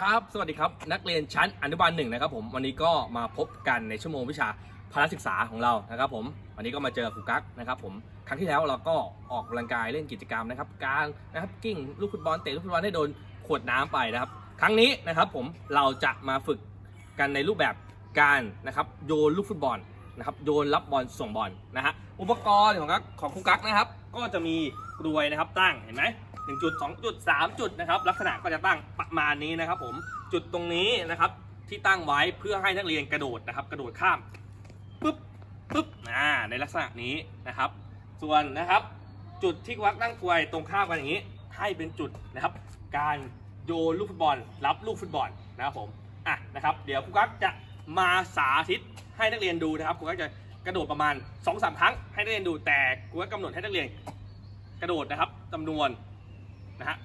ครับ สวัสดีครับ นักเรียนชั้นอนุบาลหนึ่งนะครับผม วันนี้ก็มาพบกันในชั่วโมงวิชาพละศึกษาของเรานะครับผม วันนี้ก็มาเจอครูกั๊กนะครับผม ครั้งที่แล้วเราก็ออกกำลังกายเล่นกิจกรรมนะครับ การนะครับกิ้งลูกฟุตบอลเตะลูกฟุตบอลให้โดนขวดน้ำไปนะครับ ครั้งนี้นะครับผมเราจะมาฝึกกันในรูปแบบการนะครับโยนลูกฟุตบอลนะครับโยนรับบอลส่งบอลนะฮะ อุปกรณ์ของกั๊กของครูกั๊กนะครับ ก็จะมีกรวยนะครับตั้งเห็นไหม หนึ่งจุดสองจุดสามจุดนะครับ ลักษณะก็จะตั้งประมาณนี้นะครับผมจุดตรงนี้นะครับที่ตั้งไว้เพื่อให้นักเรียนกระโดดนะครับ กระโดดข้ามปุ๊บปุ๊บอ่าในลักษณะนี้นะครับ ส่วนนะครับจุดที่วักตั้งกลวยตรงข้ามกันอย่างนี้ ให้เป็นจุดนะครับ การโยนลูกฟุตบอล รับลูกฟุตบอลนะครับผมอะนะครับ เดี๋ยวครูกั๊กจะมาสาธิตให้นักเรียนดูนะครับครูกั๊กจะกระโดดประมาณ2อสครั้งให้นักเรียนดูแต่ครูกั๊กกำหนดให้นักเรียนกระโดดนะครับจำนวน นะฮะ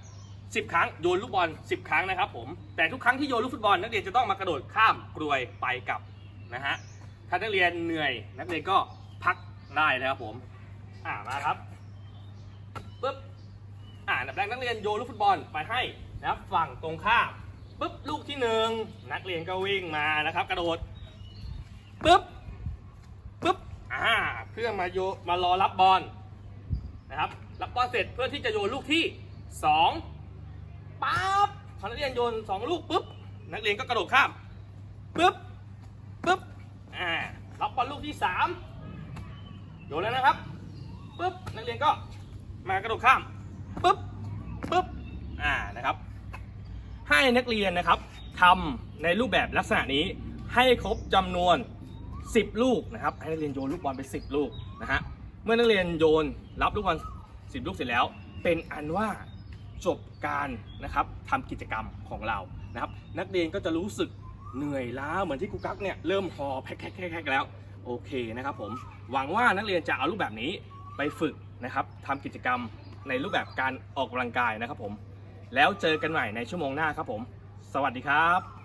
สิบครั้งโยนลูกบอลสิบครั้งนะครับผมแต่ทุกครั้งที่โยนลูกฟุตบอลนักเรียนจะต้องมากระโดดข้ามกรวยไปกลับนะฮะถ้านักเรียนเหนื่อย นักเรียนก็พักได้นะครับผมอ่ามาครับปุ๊บอ่าอันดับแรกนักเรียนโยนลูกฟุตบอลไปให้นะครับฝั่งตรงข้ามปุ๊บลูกที่หนึ่งนักเรียนก็วิ่งมานะครับ กระโดดปุ๊บปุ๊บอ่าเพื่อมาโยมารอรับบอลนะครับรับบอลเสร็จเพื่อที่จะโยนลูกที่ สองปั๊บพอนักเรียนโยนสองลูกปุ๊บ นักเรียนก็กระโดดข้ามปุ๊บปุ๊บอ่ารับบอลลูกที่สามโยนแล้วนะครับปุ๊บนักเรียนก็มากระโดดข้ามปุ๊บปุ๊บอ่านะครับ ให้นักเรียนนะครับทำในรูปแบบลักษณะนี้ให้ครบจำนวน 10 ลูกนะครับให้นักเรียนโยนลูกบอลไป 10 ลูกนะฮะเมื่อนักเรียนโยนรับลูกบอล10 ลูกเสร็จแล้ว เป็นอันว่า จบการนะครับทำกิจกรรมของเรานะครับ นักเรียนก็จะรู้สึกเหนื่อยล้าเหมือนที่กูกักเนี่ยเริ่มหอแพ็คๆๆแล้วโอเคนะครับผมหวังว่านักเรียนจะเอารูปแบบนี้ไปฝึกนะครับทำกิจกรรมในรูปแบบการออกกำลังกายนะครับผม แล้วเจอกันใหม่ในชั่วโมงหน้าครับผม สวัสดีครับ